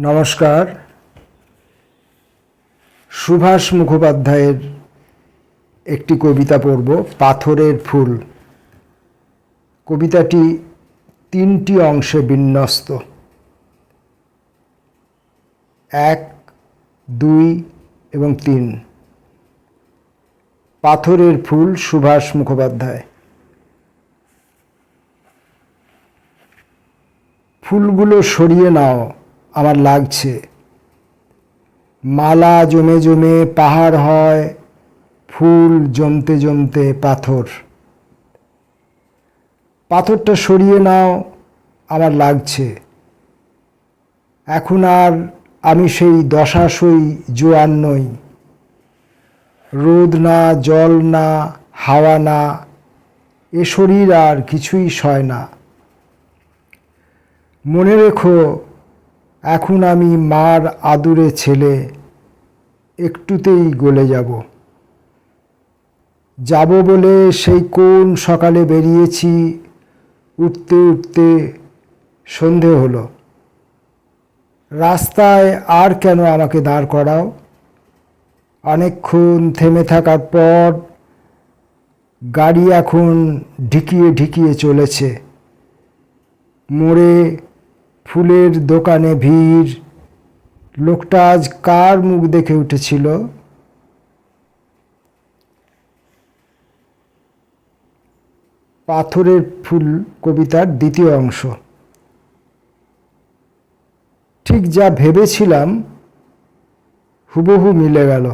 নমস্কার। সুভাষ মুখোপাধ্যায়ের একটি কবিতা পড়ব, পাথরের ফুল। কবিতাটি তিনটি অংশে বিন্যস্ত। এক, দুই এবং তিন। পাথরের ফুল, সুভাষ মুখোপাধ্যায়। ফুলগুলো সরিয়ে নাও। আমার লাগছে। মালা জমে জমে পাহাড় হয়, ফুল জমতে জমতে পাথর। পাথরটা সরিয়ে নাও আমার লাগছে। এখন আর আমি সেই দশাশই জোয়ান নই। রোদ না, জল না, হাওয়া না, এ শরীর আর কিছুই সয় না। মনে রেখো এখন আমি মার আদুরে ছেলে, একটুতেই গলে যাব। যাব বলে সেই কোন সকালে বেরিয়েছি, উঠতে উঠতে সন্ধে হলো। রাস্তায় আর কেন আমাকে দাঁড় করাও? অনেকক্ষণ থেমে থাকার পর গাড়ি এখন ঢিকিয়ে ঢিকিয়ে চলেছে। মোড়ে ফুলের দোকানে ভিড়। লোকটা আজ কার মুখ দেখে উঠেছিল? পাথরের ফুল কবিতার দ্বিতীয় অংশ। ঠিক যা ভেবেছিলাম, হুবহু মিলে গেল।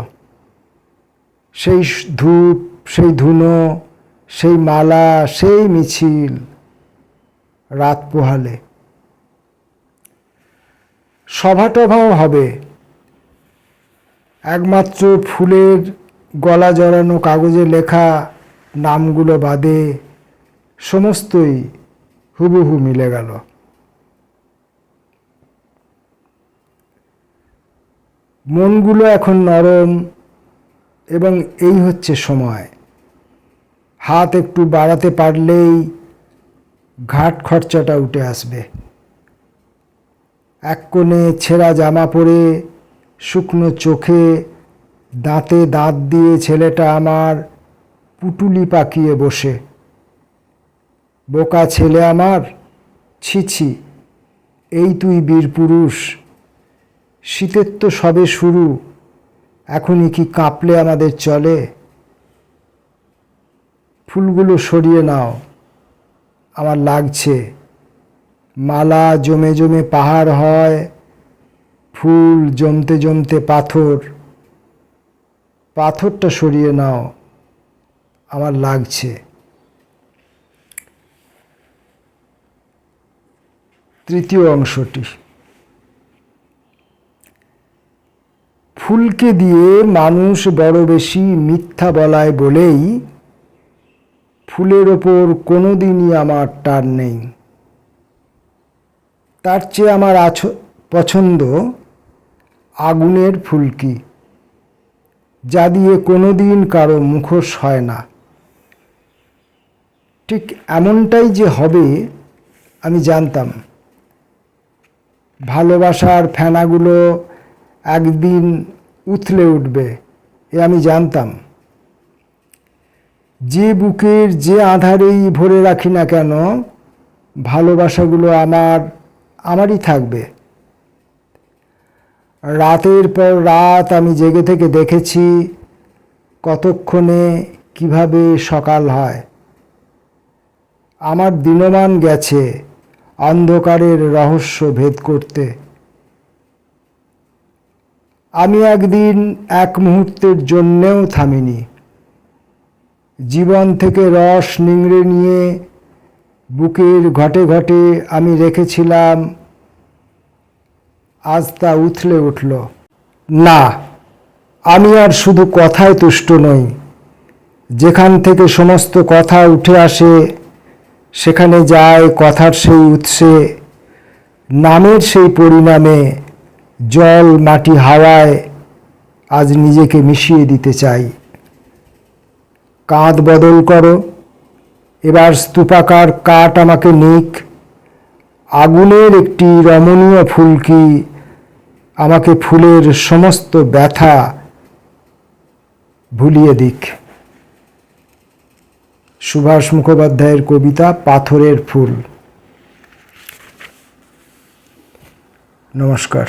সেই ধূপ, সেই ধুনো, সেই মালা, সেই মিছিল, রাত পোহালে। সভা টভাও হবে। একমাত্র ফুলের গলা জড়ানো কাগজে লেখা নামগুলো বাদে সমস্তই হুবহু মিলে গেল। মনগুলো এখন নরম এবং এই হচ্ছে সময়। হাত একটু বাড়াতে পারলেই ঘাট খরচাটা উঠে আসবে। এক কোণে ছেঁড়া জামা পরে, শুকনো চোখে দাঁতে দাঁত দিয়ে ছেলেটা আমার পুটুলি পাকিয়ে বসে। বোকা ছেলে আমার? ছি এই তুই বীর পুরুষ। শীতের তো সবে শুরু, এখনই কি কাঁপলে আমাদের চলে? ফুলগুলো সরিয়ে নাও, আমার লাগছে। মালা জমে জমে পাহাড় হয়, ফুল জমতে জমতে পাথর। পাথরটা সরিয়ে নাও, আমার লাগছে। তৃতীয় অংশটি। ফুলকে দিয়ে মানুষ বড় বেশি মিথ্যা বলায় বলেই ফুলের ওপর কোনো দিনই আমার টান নেই। তার চেয়ে আমার আছ, পছন্দ আগুনের ফুলকি, যা দিয়ে কোনো দিন কারও মুখোশ হয় না। ঠিক এমনটাই যে হবে, আমি জানতাম। ভালোবাসার ফেনাগুলো একদিন উথলে উঠবে, এ আমি জানতাম। যে বুকের যে আধারেই ভরে রাখি না কেন, ভালোবাসাগুলো আমার আমারই থাকবে। রাতের পর রাত আমি জেগে থেকে দেখেছি কতক্ষণে কীভাবে সকাল হয়। আমার দিনমান গেছে অন্ধকারের রহস্য ভেদ করতে। আমি একদিন এক মুহূর্তের জন্যেও থামিনি। জীবন থেকে রস নিংড়ে নিয়ে বুকের ঘটে ঘটে আমি রেখেছিলাম। আজ তা উথলে উঠল। না, আমি আর শুধু কথায় তুষ্ট নই। যেখান থেকে সমস্ত কথা উঠে আসে, সেখানে যায় কথার সেই উৎসে। নামের সেই পরিণামে জল মাটি হাওয়ায় আজ নিজেকে মিশিয়ে দিতে চাই। কাঁধ বদল করো। এবার স্তূপাকার কাঠ আমাকে নিক। আগুনের একটি রমণীয় ফুলকি, আমাকে ফুলের সমস্ত ব্যথা ভুলিয়ে দিক। সুভাষ মুখোপাধ্যায়ের কবিতা পাথরের ফুল। নমস্কার।